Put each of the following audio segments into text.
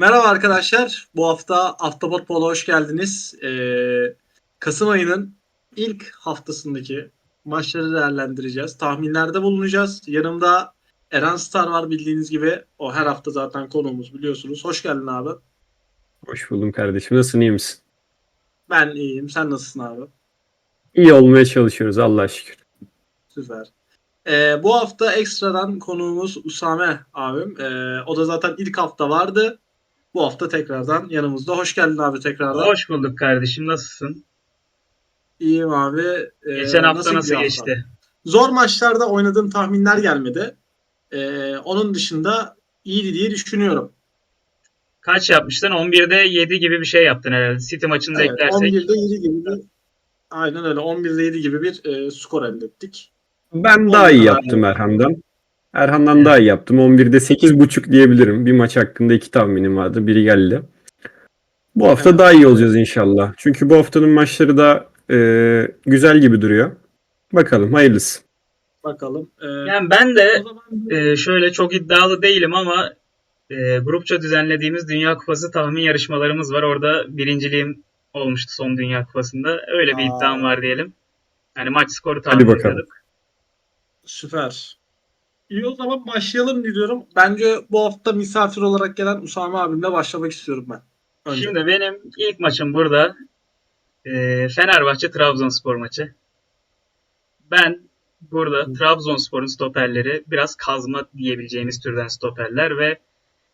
Merhaba arkadaşlar. Bu hafta Aftapot Polo hoş geldiniz. Ee, Kasım ayının ilk haftasındaki maçları değerlendireceğiz. Tahminlerde bulunacağız. Yanımda Eren Star var bildiğiniz gibi. O her hafta zaten konuğumuz biliyorsunuz. Hoş geldin abi. Hoş buldum kardeşim. Nasılsın iyi misin? Ben iyiyim. Sen nasılsın abi? İyi olmaya çalışıyoruz Allah'a şükür. Süper. Ee, bu hafta ekstradan konuğumuz Usame abim. Ee, o da zaten ilk hafta vardı. Bu hafta tekrardan yanımızda. Hoş geldin abi tekrardan. Hoş bulduk kardeşim. Nasılsın? İyiyim abi. Ee, Geçen hafta nasıl, gidiyor geçti? haftan? Zor maçlarda oynadığım tahminler gelmedi. Ee, onun dışında iyiydi diye düşünüyorum. Kaç yapmıştın? 11'de 7 gibi bir şey yaptın herhalde. City maçını Evet, eklersek. 11'de 7 gibi bir Aynen öyle. 11'de 7 gibi bir e, skor elde ettik. Ben daha iyi yaptım Erhan'dan. Erhan'dan daha iyi yaptım. 11'de 8.5 diyebilirim. Bir maç hakkında iki tahminim vardı. Biri geldi. Bu hafta Evet. daha iyi olacağız inşallah. Çünkü bu haftanın maçları da e, güzel gibi duruyor. Bakalım hayırlısı. Bakalım. Ee, Yani ben de o zaman e, şöyle çok iddialı değilim ama e, grupça düzenlediğimiz Dünya Kupası tahmin yarışmalarımız var. Orada birinciliğim olmuştu son Dünya Kupası'nda. Öyle bir Aa. iddiam var diyelim. Yani maç skoru tahmin Hadi bakalım. ediyorduk. süper. İyi o zaman başlayalım diyorum. Bence bu hafta misafir olarak gelen Usame abimle başlamak istiyorum ben. Önce. Şimdi benim ilk maçım burada e, Fenerbahçe Trabzonspor maçı. Ben burada Hı. Trabzonspor'un stoperleri biraz kazma diyebileceğimiz türden stoperler ve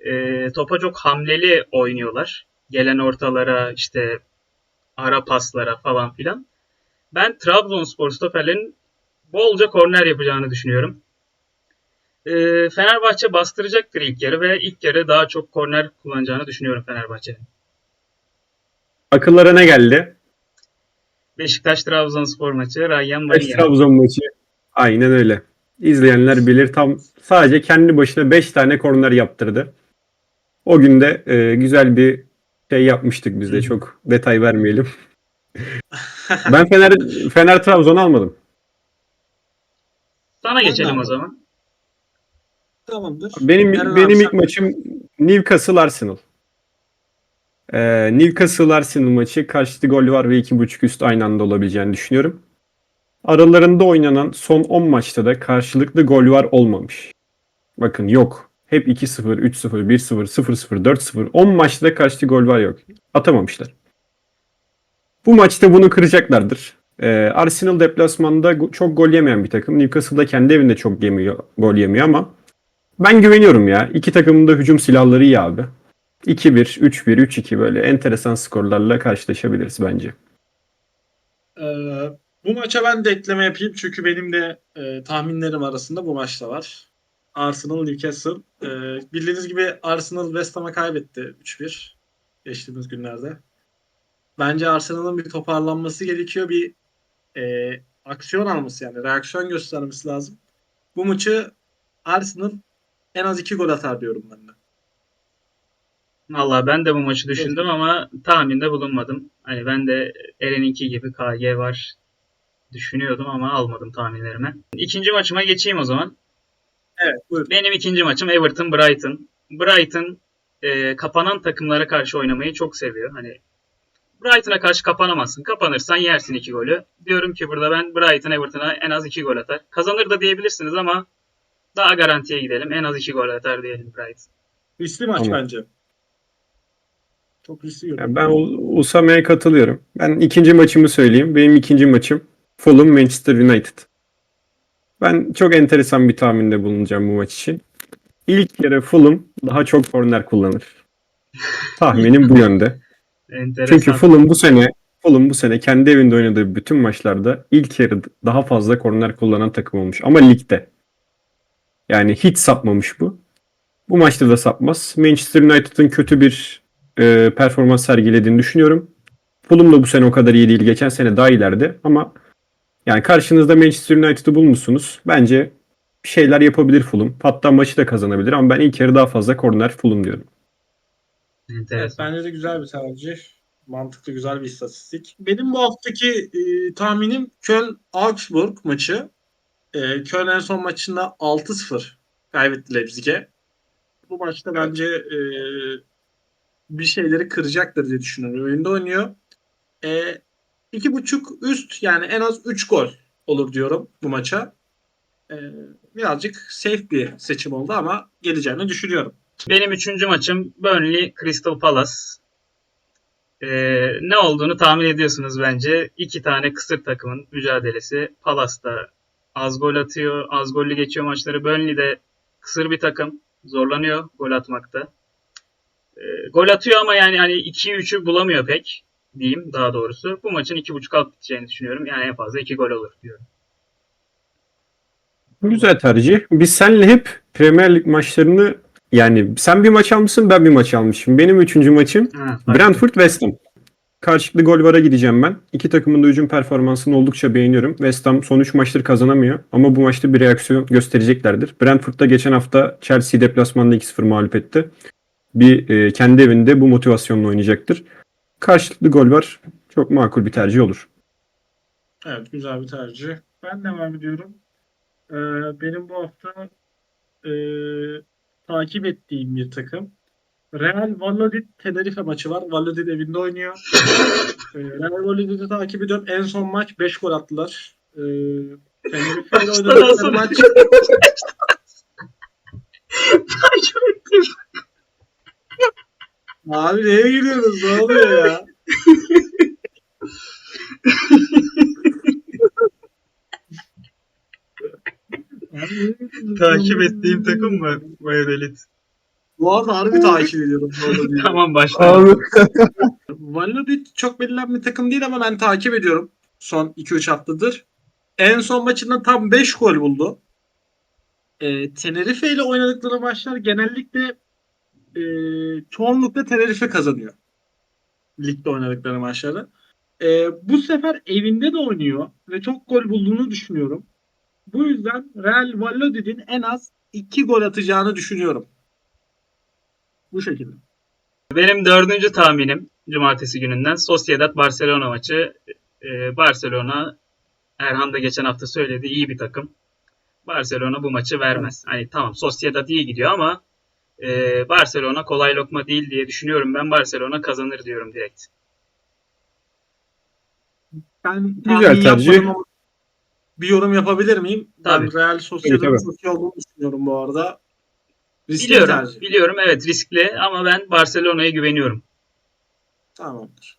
e, topa çok hamleli oynuyorlar. Gelen ortalara işte ara paslara falan filan. Ben Trabzonspor stoperlerin bolca korner yapacağını düşünüyorum. E, Fenerbahçe bastıracaktır ilk yarı ve ilk yarı daha çok korner kullanacağını düşünüyorum Fenerbahçe'nin. Akıllara ne geldi? Beşiktaş Trabzonspor maçı Ryan Beş Mania. Trabzon maçı. Aynen öyle. İzleyenler bilir. Tam sadece kendi başına 5 tane korner yaptırdı. O gün de e, güzel bir şey yapmıştık biz de. Çok detay vermeyelim. ben Fener Fener Trabzon almadım. Sana geçelim o zaman. Tamamdır. Benim abi benim ilk maçım Newcastle Arsenal. Ee, Newcastle Arsenal maçı karşılıklı gol var ve 2.5 üst aynı anda olabileceğini düşünüyorum. Aralarında oynanan son 10 maçta da karşılıklı gol var olmamış. Bakın yok. Hep 2-0, 3-0, 1-0, 0-0, 4-0. 10 maçta da karşılıklı gol var yok. Atamamışlar. Bu maçta bunu kıracaklardır. Ee, Arsenal deplasmanda go- çok gol yemeyen bir takım. Newcastle'da kendi evinde çok yemiyor, gol yemiyor ama ben güveniyorum ya. İki takımın da hücum silahları iyi abi. 2-1, 3-1, 3-2 böyle enteresan skorlarla karşılaşabiliriz bence. Ee, bu maça ben de ekleme yapayım çünkü benim de e, tahminlerim arasında bu maçta var. Arsenal Newcastle. Ee, bildiğiniz gibi Arsenal West Ham'a kaybetti 3-1 geçtiğimiz günlerde. Bence Arsenal'ın bir toparlanması gerekiyor. Bir e, aksiyon alması yani reaksiyon göstermesi lazım. Bu maçı Arsenal en az 2 gol atar diyorum ben de. Vallahi ben de bu maçı düşündüm ama tahminde bulunmadım. Hani ben de Eren'inki gibi KG var düşünüyordum ama almadım tahminlerime. İkinci maçıma geçeyim o zaman. Evet buyurun. Benim ikinci maçım Everton Brighton. Brighton e, kapanan takımlara karşı oynamayı çok seviyor. Hani Brighton'a karşı kapanamazsın. Kapanırsan yersin iki golü. Diyorum ki burada ben Brighton Everton'a en az iki gol atar. Kazanır da diyebilirsiniz ama daha garantiye gidelim. En az iki gol atar diyelim Brighton. Riskli maç Tamam. bence. Çok riskli. Yani ben U- Usame'ye katılıyorum. Ben ikinci maçımı söyleyeyim. Benim ikinci maçım Fulham Manchester United. Ben çok enteresan bir tahminde bulunacağım bu maç için. İlk kere Fulham daha çok korner kullanır. Tahminim bu yönde. Enteresan. Çünkü Fulham bu sene Fulham bu sene kendi evinde oynadığı bütün maçlarda ilk yarı daha fazla korner kullanan takım olmuş. Ama ligde. Yani hiç sapmamış bu. Bu maçta da sapmaz. Manchester United'ın kötü bir e, performans sergilediğini düşünüyorum. Fulham da bu sene o kadar iyi değil. Geçen sene daha ileride ama yani karşınızda Manchester United'ı bulmuşsunuz. Bence bir şeyler yapabilir Fulham. Hatta maçı da kazanabilir ama ben ilk yarı daha fazla korner Fulham diyorum. Evet, bence de güzel bir tercih. Mantıklı güzel bir istatistik. Benim bu haftaki e, tahminim Köln-Augsburg maçı. E, Köln en son maçında 6-0 kaybetti Leipzig'e. Bu maçta bence e, bir şeyleri kıracaktır diye düşünüyorum. Oyunda oynuyor. E, iki buçuk üst yani en az 3 gol olur diyorum bu maça. E, birazcık safe bir seçim oldu ama geleceğini düşünüyorum. Benim üçüncü maçım Burnley Crystal Palace. Ee, ne olduğunu tahmin ediyorsunuz bence. İki tane kısır takımın mücadelesi. Palace'da az gol atıyor, az gollü geçiyor maçları. Burnley de kısır bir takım. Zorlanıyor gol atmakta. Ee, gol atıyor ama yani hani 2'yi 3'ü bulamıyor pek diyeyim daha doğrusu. Bu maçın 2.5 alt biteceğini düşünüyorum. Yani en fazla 2 gol olur diyorum. Güzel tercih. Biz seninle hep Premier Lig maçlarını yani sen bir maç almışsın ben bir maç almışım. Benim üçüncü maçım Ha, Brentford West Ham. Karşılıklı gol vara gideceğim ben. İki takımın da hücum performansını oldukça beğeniyorum. West Ham son 3 maçtır kazanamıyor ama bu maçta bir reaksiyon göstereceklerdir. Brentford da geçen hafta Chelsea deplasmanda 2-0 mağlup etti. Bir e, kendi evinde bu motivasyonla oynayacaktır. Karşılıklı gol var. Çok makul bir tercih olur. Evet güzel bir tercih. Ben devam ediyorum. Ee, benim bu hafta e, takip ettiğim bir takım. Real Valladolid Tenerife maçı var. Valladolid evinde oynuyor. Ee, Real Valladolid'i takip ediyorum. En son maç 5 gol attılar. Ee, Tenerife ile oynadıkları maç Takip ettim. Abi neye gülüyorsunuz? Ne oluyor ya? Abi? Takip ettiğim takım mı? Valladolid. Bu arada harbi takip ediyorum. Tamam başlayalım. Valladolid çok belirlen bir takım değil ama ben takip ediyorum. Son 2-3 haftadır. En son maçında tam 5 gol buldu. E, Tenerife ile oynadıkları maçlar genellikle e, çoğunlukla Tenerife kazanıyor. Ligde oynadıkları maçları. E, bu sefer evinde de oynuyor ve çok gol bulduğunu düşünüyorum. Bu yüzden Real Valladolid'in en az 2 gol atacağını düşünüyorum. Bu şekilde. Benim dördüncü tahminim cumartesi gününden Sociedad Barcelona maçı. Ee, Barcelona Erhan da geçen hafta söyledi iyi bir takım. Barcelona bu maçı vermez. Hani tamam Sociedad iyi gidiyor ama e, Barcelona kolay lokma değil diye düşünüyorum. Ben Barcelona kazanır diyorum direkt. Ben Güzel tahmin tercih. bir yorum yapabilir miyim? Tabii. Ben Real Sociedad'ın çok iyi olduğunu düşünüyorum bu arada. Riskli Biliyorum, tercih. biliyorum evet riskli ama ben Barcelona'ya güveniyorum. Tamamdır.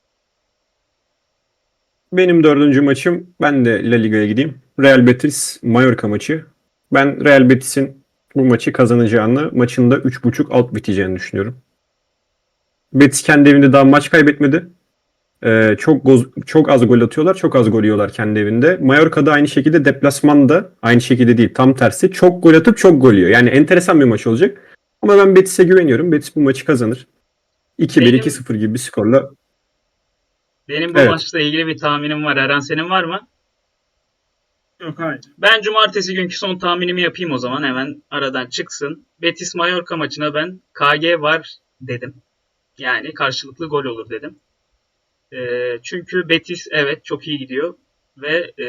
Benim dördüncü maçım. Ben de La Liga'ya gideyim. Real Betis Mallorca maçı. Ben Real Betis'in bu maçı kazanacağını, maçın da 3.5 alt biteceğini düşünüyorum. Betis kendi evinde daha maç kaybetmedi. Ee, çok goz- çok az gol atıyorlar, çok az gol yiyorlar kendi evinde. Mallorca'da aynı şekilde deplasmanda aynı şekilde değil, tam tersi. Çok gol atıp çok gol yiyor. Yani enteresan bir maç olacak. Ama ben Betis'e güveniyorum. Betis bu maçı kazanır. 2-1, Benim- 2-0 gibi bir skorla Benim bu Evet. maçla ilgili bir tahminim var. Eren senin var mı? Yok hayır. Ben cumartesi günkü son tahminimi yapayım o zaman hemen aradan çıksın. Betis Mallorca maçına ben KG var dedim. Yani karşılıklı gol olur dedim. Ee, çünkü Betis evet çok iyi gidiyor ve e,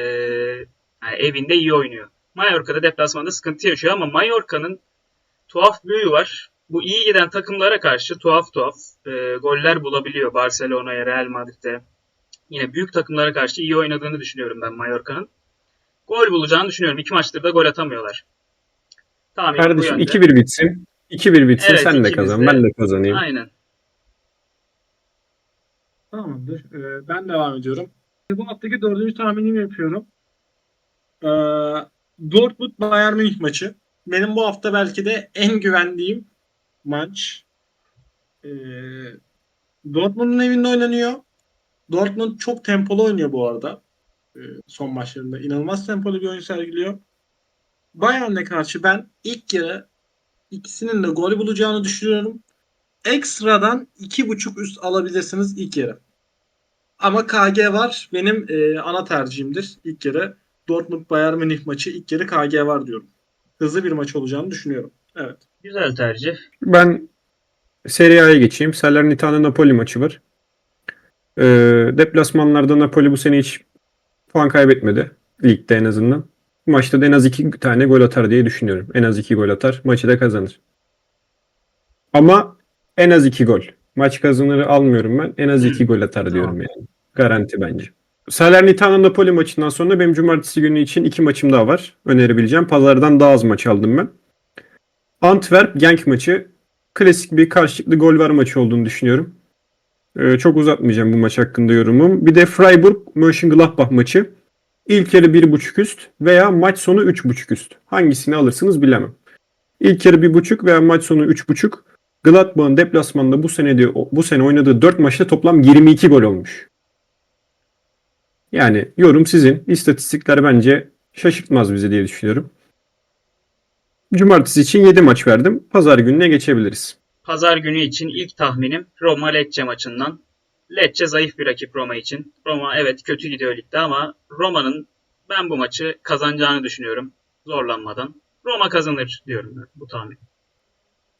yani evinde iyi oynuyor. Mallorca'da deplasmanda sıkıntı yaşıyor ama Mallorca'nın tuhaf huyu var. Bu iyi giden takımlara karşı tuhaf tuhaf e, goller bulabiliyor. Barcelona'ya, Real Madrid'e. Yine büyük takımlara karşı iyi oynadığını düşünüyorum ben Mallorca'nın gol bulacağını düşünüyorum. İki maçtır da gol atamıyorlar. Tahminim bu Kardeşim yönde. 2-1 bitsin. 2-1 bitsin Evet, sen de kazan. de. Ben de kazanayım. Aynen. Tamamdır. Ee, ben devam ediyorum. Bu haftaki dördüncü tahminimi yapıyorum. Ee, Dortmund Bayern Münih maçı. Benim bu hafta belki de en güvendiğim maç. Ee, Dortmund'un evinde oynanıyor. Dortmund çok tempolu oynuyor bu arada. Ee, son maçlarında. inanılmaz tempolu bir oyun sergiliyor. Bayern'e karşı ben ilk yarı ikisinin de gol bulacağını düşünüyorum. Ekstradan 2.5 üst alabilirsiniz ilk yarı. Ama KG var. Benim e, ana tercihimdir ilk yarı. Dortmund Bayern Münih maçı ilk yarı KG var diyorum. Hızlı bir maç olacağını düşünüyorum. Evet. Güzel tercih. Ben Serie A'ya geçeyim. Salernitana Napoli maçı var. Ee, deplasmanlarda Napoli bu sene hiç puan kaybetmedi. Ligde en azından. Bu maçta da en az iki tane gol atar diye düşünüyorum. En az iki gol atar. Maçı da kazanır. Ama en az iki gol. Maç kazanırı almıyorum ben. En az 2 gol atar diyorum yani. Garanti bence. Salernitana Napoli maçından sonra benim cumartesi günü için iki maçım daha var. Önerebileceğim. Pazardan daha az maç aldım ben. Antwerp Genk maçı. Klasik bir karşılıklı gol var maçı olduğunu düşünüyorum. Ee, çok uzatmayacağım bu maç hakkında yorumum. Bir de Freiburg Mönchengladbach maçı. İlk yarı 1.5 üst veya maç sonu 3.5 üst. Hangisini alırsınız bilemem. İlk yarı 1.5 veya maç sonu 3.5. Gladbach'ın deplasmanında bu sene diyor, bu sene oynadığı 4 maçta toplam 22 gol olmuş. Yani yorum sizin. İstatistikler bence şaşırtmaz bizi diye düşünüyorum. Cumartesi için 7 maç verdim. Pazar gününe geçebiliriz. Pazar günü için ilk tahminim Roma Lecce maçından. Lecce zayıf bir rakip Roma için. Roma evet kötü gidiyor ligde ama Roma'nın ben bu maçı kazanacağını düşünüyorum. Zorlanmadan. Roma kazanır diyorum bu tahmin.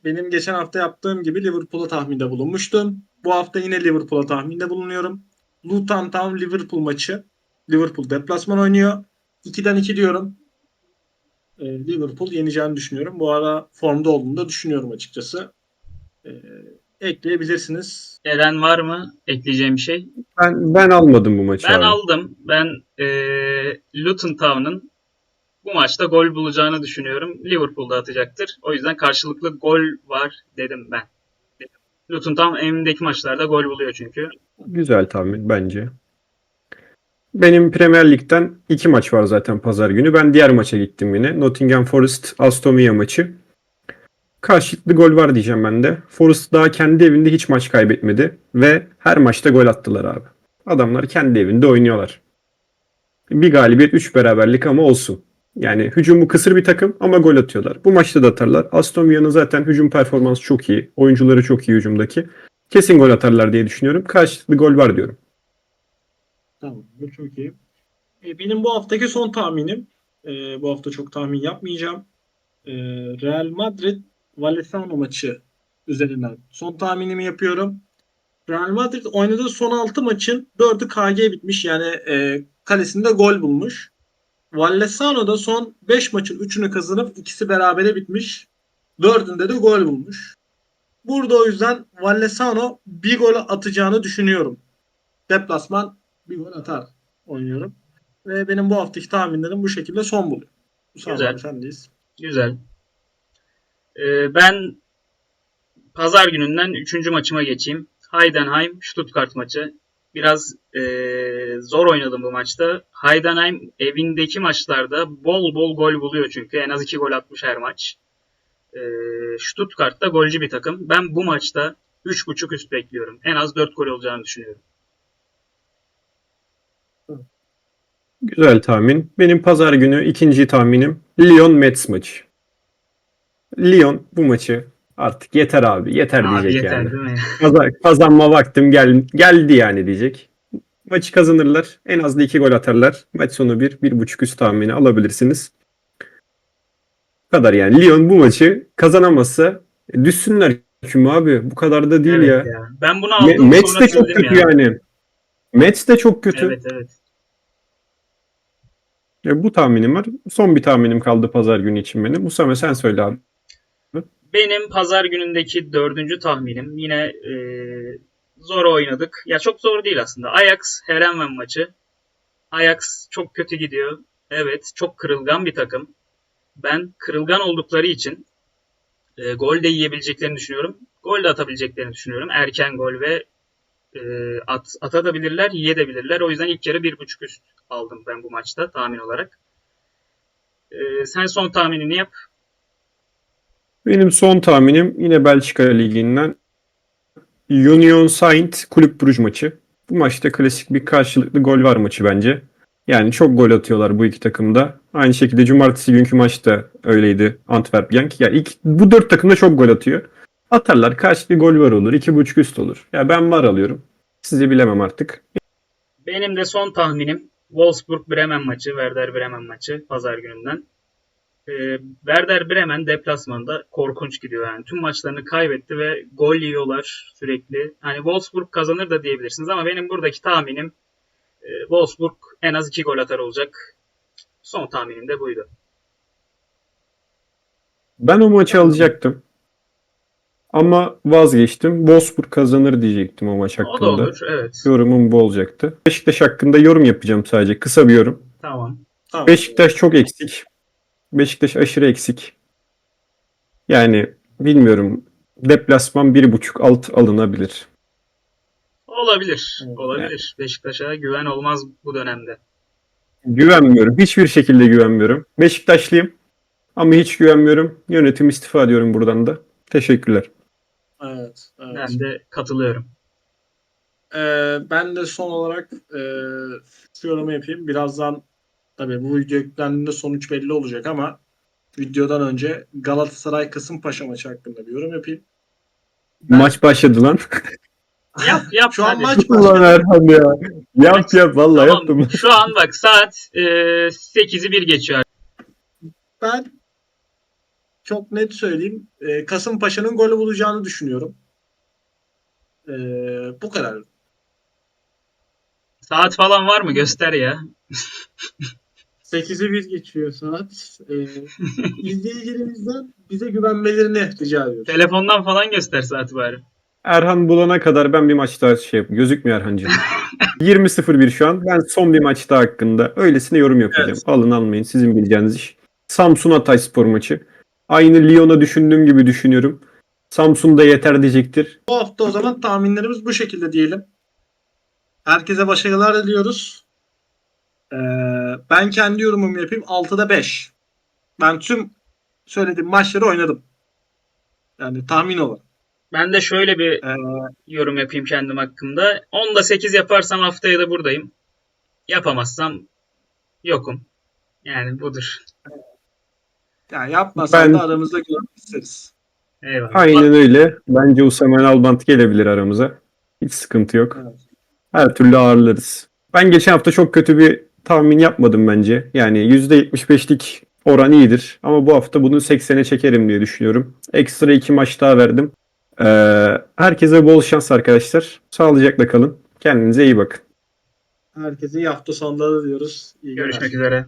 Benim geçen hafta yaptığım gibi Liverpool'a tahminde bulunmuştum. Bu hafta yine Liverpool'a tahminde bulunuyorum. Luton Town Liverpool maçı. Liverpool deplasman oynuyor. 2'den 2 diyorum. Ee, Liverpool yeneceğini düşünüyorum. Bu ara formda olduğunu da düşünüyorum açıkçası. Ee, ekleyebilirsiniz. Eren var mı ekleyeceğim bir şey? Ben ben almadım bu maçı Ben abi. aldım. Ben eee Luton Town'ın bu maçta gol bulacağını düşünüyorum. Liverpool'da atacaktır. O yüzden karşılıklı gol var dedim ben. Luton Town evindeki maçlarda gol buluyor çünkü. Güzel tahmin bence. Benim Premier Lig'den iki maç var zaten pazar günü. Ben diğer maça gittim yine. Nottingham Forest Aston Villa maçı. Karşılıklı gol var diyeceğim ben de. Forest daha kendi evinde hiç maç kaybetmedi ve her maçta gol attılar abi. Adamlar kendi evinde oynuyorlar. Bir galibiyet, üç beraberlik ama olsun. Yani hücumu kısır bir takım ama gol atıyorlar. Bu maçta da atarlar. Aston Villa'nın zaten hücum performansı çok iyi. Oyuncuları çok iyi hücumdaki. Kesin gol atarlar diye düşünüyorum. Karşılıklı gol var diyorum. Tamam. Bu çok iyi. E, benim bu haftaki son tahminim. e, bu hafta çok tahmin yapmayacağım. E, Real Madrid Valenciano maçı üzerinden son tahminimi yapıyorum. Real Madrid oynadığı son 6 maçın 4'ü KG bitmiş. Yani e, kalesinde gol bulmuş. Valenciano da son 5 maçın 3'ünü kazanıp ikisi berabere bitmiş. 4'ünde de gol bulmuş. Burada o yüzden Valenciano bir gol atacağını düşünüyorum. Deplasman bir gol atar oynuyorum. Ve benim bu haftaki tahminlerim bu şekilde son buluyor. Mustafa Güzel. abi sendeyiz. Güzel. Eee, ben pazar gününden 3. maçıma geçeyim. Heidenheim Stuttgart maçı. Biraz eee, zor oynadım bu maçta. Heidenheim evindeki maçlarda bol bol gol buluyor çünkü. En az 2 gol atmış her maç. Eee Stuttgart da golcü bir takım. Ben bu maçta 3.5 üst bekliyorum. En az 4 gol olacağını düşünüyorum. Güzel tahmin. Benim pazar günü ikinci tahminim Lyon Mets maçı. Lyon bu maçı artık yeter abi yeter Abi diyecek yeter yani. değil mi? Kazan- kazanma vaktim gel geldi yani diyecek. Maçı kazanırlar. En az da iki gol atarlar. Maç sonu bir, bir buçuk üst tahmini alabilirsiniz. Bu kadar yani. Lyon bu maçı kazanamazsa e, düşsünler küme abi. Bu kadar da değil Evet ya. ya. Ben bunu Me- aldım Mets sonra de çok kötü ya. yani. Mets de çok kötü. Evet evet. E, bu tahminim var. Son bir tahminim kaldı pazar günü için benim. Musa sen söyle abi. Benim pazar günündeki dördüncü tahminim yine e, zor oynadık. Ya çok zor değil aslında. Ajax Herenven maçı. Ajax çok kötü gidiyor. Evet çok kırılgan bir takım. Ben kırılgan oldukları için e, gol de yiyebileceklerini düşünüyorum. Gol de atabileceklerini düşünüyorum. Erken gol ve e, at, atabilirler, yiyebilirler. O yüzden ilk yarı bir buçuk üst aldım ben bu maçta tahmin olarak. E, sen son tahminini yap. Benim son tahminim yine Belçika Ligi'nden Union Saint Kulüp Bruj maçı. Bu maçta klasik bir karşılıklı gol var maçı bence. Yani çok gol atıyorlar bu iki takımda. Aynı şekilde cumartesi günkü maçta öyleydi Antwerp Genk. Ya ilk, bu dört takım da çok gol atıyor. Atarlar karşılıklı gol var olur. iki buçuk üst olur. Ya ben var alıyorum. Sizi bilemem artık. Benim de son tahminim Wolfsburg Bremen maçı, Werder Bremen maçı pazar gününden. Ee, Werder Bremen deplasmanda korkunç gidiyor yani. Tüm maçlarını kaybetti ve gol yiyorlar sürekli. Hani Wolfsburg kazanır da diyebilirsiniz ama benim buradaki tahminim e, Wolfsburg en az 2 gol atar olacak. Son tahminim de buydu. Ben o maçı alacaktım. Ama vazgeçtim. Wolfsburg kazanır diyecektim o maç O da hakkında. olur. Evet. Yorumum bu olacaktı. Beşiktaş hakkında yorum yapacağım sadece. Kısa bir yorum. Tamam. Tamam. Beşiktaş çok eksik. Beşiktaş aşırı eksik. Yani bilmiyorum. Deplasman 1.5 alt alınabilir. Olabilir. Olabilir. Beşiktaş'a güven olmaz bu dönemde. Güvenmiyorum. Hiçbir şekilde güvenmiyorum. Beşiktaşlıyım. Ama hiç güvenmiyorum. Yönetim istifa diyorum buradan da. Teşekkürler. Evet. evet. Ben de katılıyorum. Ee, ben de son olarak e, şu yorumu yapayım. Birazdan tabii bu video yüklendiğinde sonuç belli olacak ama videodan önce Galatasaray Kasımpaşa maçı hakkında bir yorum yapayım. Ben- Maç başladı lan. Yap yap Şu an hadi. maç Ulan başladı. Erhan ya. Yap yap vallahi Tamam, yaptım. Şu an bak saat e, 8'i 1 geçiyor. Ben çok net söyleyeyim. E, Kasımpaşa'nın golü bulacağını düşünüyorum. E, bu kadar. Saat falan var mı? Göster ya. 8'i 1 geçiyor saat. E, izleyicilerimizden bize güvenmelerini rica ediyoruz. Telefondan falan göster saati bari. Erhan bulana kadar ben bir maç daha şey yapayım. Gözükmüyor Erhan'cığım. 20-01 şu an. Ben son bir maç daha hakkında öylesine yorum yapacağım. Evet. Alın almayın sizin bileceğiniz iş. Samsun Hatay spor maçı. Aynı Lyon'a düşündüğüm gibi düşünüyorum. Samsun da yeter diyecektir. Bu hafta o zaman tahminlerimiz bu şekilde diyelim. Herkese başarılar diliyoruz. Ee, ben kendi yorumumu yapayım. 6'da 5. Ben tüm söylediğim maçları oynadım. Yani tahmin olarak. Ben de şöyle bir Ee, yorum yapayım kendim hakkında. 10'da 8 yaparsam haftaya da buradayım. Yapamazsam yokum. Yani budur. yani yapmasan Ben- da aramızda görmek isteriz. Eyvallah. Aynen öyle. Bence Usamen Albant gelebilir aramıza. Hiç sıkıntı yok. Evet. Her türlü ağırlarız. Ben geçen hafta çok kötü bir tahmin yapmadım bence. Yani %75'lik oran iyidir. Ama bu hafta bunu 80'e çekerim diye düşünüyorum. Ekstra iki maç daha verdim. Ee, herkese bol şans arkadaşlar. Sağlıcakla kalın. Kendinize iyi bakın. Herkese iyi hafta sonları diyoruz. İyi günler. Görüşmek üzere.